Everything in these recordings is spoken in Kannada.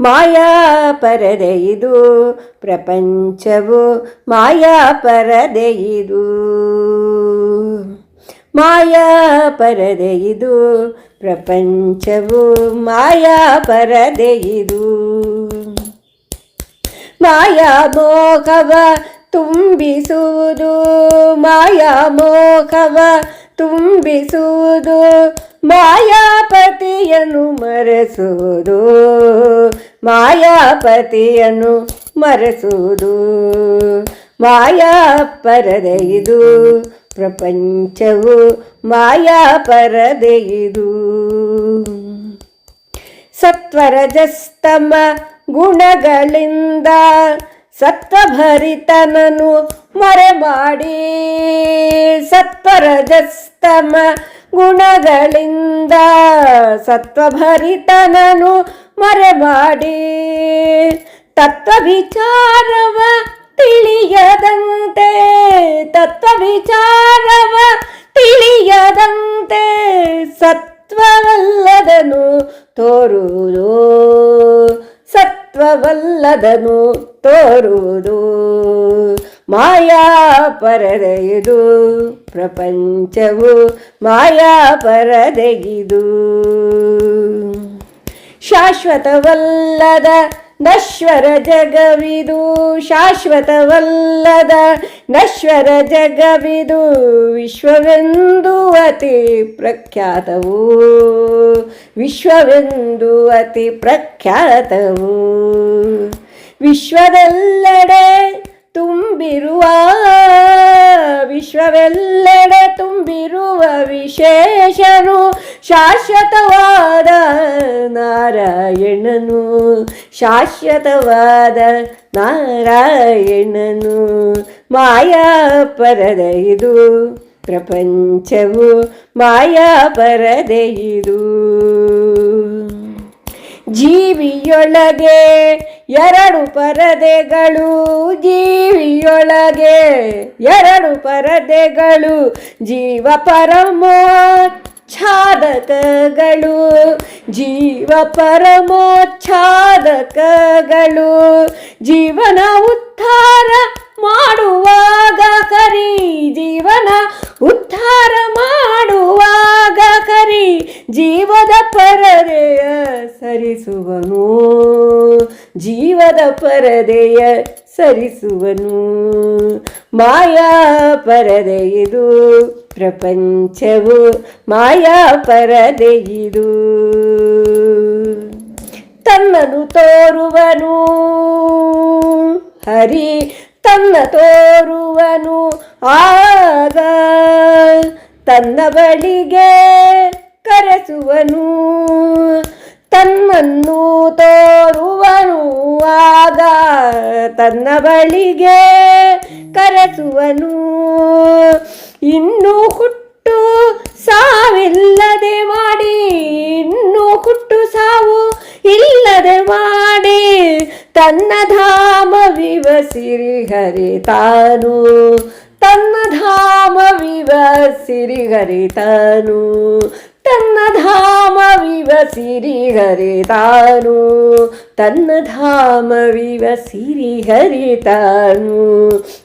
ಮಾಯಾ ಪರದೆ ಇದು ಪ್ರಪಂಚವು ಮಾಯಾ ಪರದೆ ಇದು ಮಾಯಾ ಪರದೆ ಇದು ಪ್ರಪಂಚವು ಮಾಯಾ ಪರದೆ ಇದು ಮಾಯಾ ಮೋಹವ ತುಂಬಿಸುವುದು ಮಾಯಾ ಮೋಹವ ತುಂಬಿಸುವುದು ಮಾಯಾಪತಿಯನ್ನು ಮರೆಸುವುದು ಮಾಯಾಪತಿಯನ್ನು ಮರೆಸುವುದು. ಮಾಯಾ ಪರದೆ ಇದು ಪ್ರಪಂಚವು, ಮಾಯಾ ಪರದೆ ಇದು. ಸತ್ವರಜಸ್ತಮ ಗುಣಗಳಿಂದ ಸತ್ವಭರಿತನನು ಮರೆ ಮಾಡಿ ಸತ್ವರಜಸ್ತಮ ಗುಣಗಳಿಂದ ಸತ್ವಭರಿತನನು ಮರೆಮಾಡಿ. ತತ್ವ ವಿಚಾರವ ತಿಳಿಯದಂತೆ ತತ್ವ ವಿಚಾರವ ತಿಳಿಯದಂತೆ ಸತ್ವವಲ್ಲದನು ತೋರುವುದು. ಸತ್ವವಲ್ಲದನು ತೋರುವುದು. ಮಾಯಾ ಪರದೆಯದು ಪ್ರಪಂಚವು ಮಾಯಾ ಪರದೆಗಿದು. ಶಾಶ್ವತವಲ್ಲದ ನಶ್ವರ ಜಗವಿದು, ಶಾಶ್ವತವಲ್ಲದ ನಶ್ವರ ಜಗವಿದು, ವಿಶ್ವವೆಂದು ಅತಿ ಪ್ರಖ್ಯಾತವು, ವಿಶ್ವವೆಂದು ಅತಿ ಪ್ರಖ್ಯಾತವು. ವಿಶ್ವದೆಲ್ಲೆಡೆ ತುಂಬಿರುವ ವಿಶ್ವವೆಲ್ಲೆಡೆ ತುಂಬಿರುವ ವಿಶೇಷನು ಶಾಶ್ವತವಾದ ನಾರಾಯಣನು ಶಾಶ್ವತವಾದ ನಾರಾಯಣನು. ಮಾಯಾ ಪರದೆ ಇದು ಪ್ರಪಂಚವು ಮಾಯಾ ಪರದೆ ಜೀವಿಯೊಳಗೆ ಎರಡು ಪರದೆಗಳು ಜೀವಿಯೊಳಗೆ ಎರಡು ಪರದೆಗಳು ಜೀವ ಪರಮೋಚ್ಛಾದಕಗಳು ಜೀವ ಪರಮೋಚ್ಛಾದಕಗಳು ಜೀವನ ಉದ್ಧಾರ ಮಾಡುವಾಗ ಕರಿ ಜೀವನ ಉದ್ಧಾರ ಮಾಡುವಾಗ ಕರಿ ಜೀವದ ಪರದೆಯ ಸರಿಸುವನು. ಜೀವದ ಪರದೆಯ ಸರಿಸುವನು. ಮಾಯಾ ಪರದೆ ಇದು ಪ್ರಪಂಚವು, ಮಾಯಾ ಪರದೆ ಇದು. ತನ್ನನು ತೋರುವನು. ಹರಿ ತನ್ನ ತೋರುವನು ಆಗ ತನ್ನ ಬಳಿಗೆ ಕರೆಸುವನು. ತನ್ನನ್ನು ತೋರುವನು ಆಗ ತನ್ನ ಬಳಿಗೆ ಕರೆಸುವನು. ಇನ್ನು ಹುಟ್ಟು ಸಾವಿಲ್ಲದೆ ಮಾಡಿ, ಇನ್ನು ಹುಟ್ಟು ಸಾವು ಇಲ್ಲದೆ ಮಾಡಿ ತನ್ನ ಧಾಮವಿವ ಸಿರಿಹರಿ ತಾನು ತನ್ನ ಧಾಮವಿವ ಸಿರಿಹರಿ ತಾನು ತನ್ನ ಧಾಮವಿವ ಸಿರಿಹರಿ ತಾನು ತನ್ನ ಧಾಮವಿವ ಸಿರಿಹರಿ ತಾನು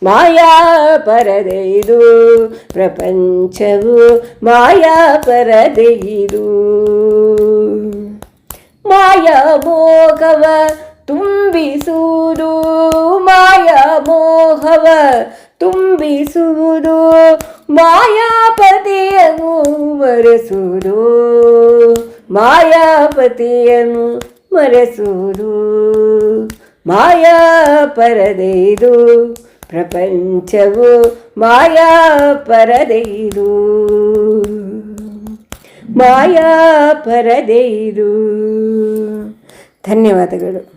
ಮಾಯಾ ಪರದೆ ಇದು ಪ್ರಪಂಚವು ಮಾಯಾ ಪರದೆ ಇದು ಮಾಯಾ ಮೋಹವ ತುಂಬಿಸುವುದು ಮಾಯಾ ಮೋಹವ ತುಂಬಿಸುವುದು, ಮಾಯಾಪತಿಯನ್ನು ಮರೆಸುವುದು ಮಾಯಾಪತಿಯನ್ನು ಮರೆಸುವುದು. ಮಾಯಾ ಪರದೆ ಇದು ಪ್ರಪಂಚವು, ಮಾಯಾ ಪರದೆ ಇದು. ಮಾಯಾ ಪರದೆ ಇದು. ಧನ್ಯವಾದಗಳು.